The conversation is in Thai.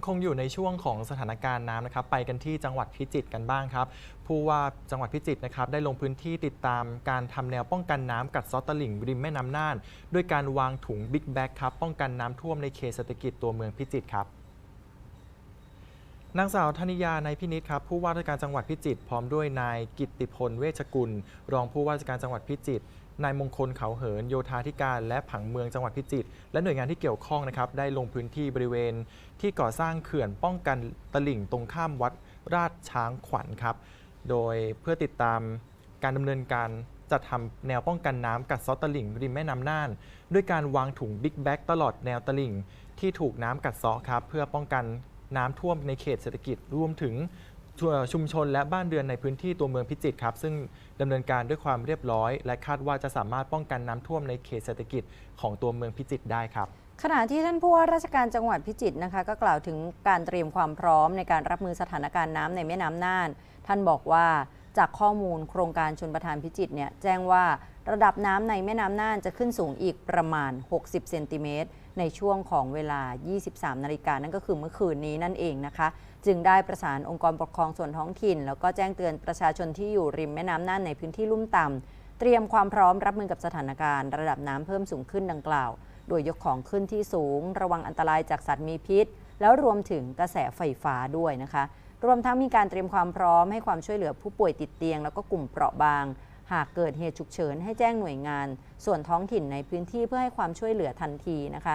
ยังคงอยู่ในช่วงของสถานการณ์น้ำนะครับ ไปกันที่จังหวัดพิจิตรกันบ้างครับ ผู้ว่าจังหวัดพิจิตรนะครับ ได้ลงพื้นที่ติดตามการทำแนวป้องกันน้ำกัดเซอตลิ่งริมแม่น้ำน่าน ด้วยการวางถุงบิ๊กแบ็กครับ ป้องกันน้ำท่วมในเขตเศรษฐกิจตัวเมืองพิจิตรครับ นางสาวธนิยาในพินิษครับผู้ว่าราชการจังหวัดพิจิตรพร้อมด้วยนายกิตติพลเวชกุล รองผู้ว่าราชการจังหวัดพิจิตรนายมงคลเขาเหินโยธาธิการและผังเมืองจังหวัดพิจิตรและหน่วยงานที่เกี่ยวข้องนะครับได้ลงพื้นที่บริเวณ ที่ก่อสร้างเขื่อนป้องกันตลิ่งตรงข้ามวัดราชช้างขวัญครับ โดยเพื่อติดตามการดำเนินการจัดทำแนวป้องกันน้ำกัดเซาะตลิ่งริมแม่น้ำน่าน ด้วยการวางถุงบิ๊กแบ็กตลอดแนวตลิ่งที่ถูกน้ำกัดเซาะครับเพื่อป้องกัน น้ำท่วมในเขตเศรษฐกิจรวมถึงชุมชนและบ้านเรือนในพื้นที่ตัวเมืองพิจิตรครับ ซึ่งดำเนินการด้วยความเรียบร้อย และคาดว่าจะสามารถป้องกันน้ำท่วมในเขตเศรษฐกิจของตัวเมืองพิจิตรได้ครับขณะที่ท่านผู้ว่าราชการจังหวัดพิจิตรนะคะ ก็กล่าวถึงการเตรียมความพร้อมในการรับมือสถานการณ์น้ำในแม่น้ำน่าน ท่านบอกว่า จากข้อมูลโครงการชนประทานพิจิตรเนี่ยแจ้งว่าระดับน้ำในแม่น้ำน่านจะขึ้นสูงอีกประมาณ 60 เซนติเมตรในช่วงของเวลา 23 นาฬิกานั่นก็คือเมื่อคืนนี้นั่นเองนะคะ จึงได้ประสานองค์กรปกครองส่วนท้องถิ่น แล้วก็แจ้งเตือนประชาชนที่อยู่ริมแม่น้ำน่านในพื้นที่ลุ่มต่ำเตรียมความพร้อมรับมือกับสถานการณ์ระดับน้ำเพิ่มสูงขึ้นดังกล่าว โดยยกของขึ้นที่สูง ระวังอันตรายจากสัตว์มีพิษ แล้วรวมถึงกระแสไฟฟ้าด้วยนะคะ รวมทั้งมีการเตรียมความพร้อมให้ความช่วยเหลือผู้ป่วยติดเตียง แล้วก็กลุ่มเปราะบาง หากเกิดเหตุฉุกเฉินให้แจ้งหน่วยงาน ส่วนท้องถิ่นในพื้นที่เพื่อให้ความช่วยเหลือทันทีนะคะ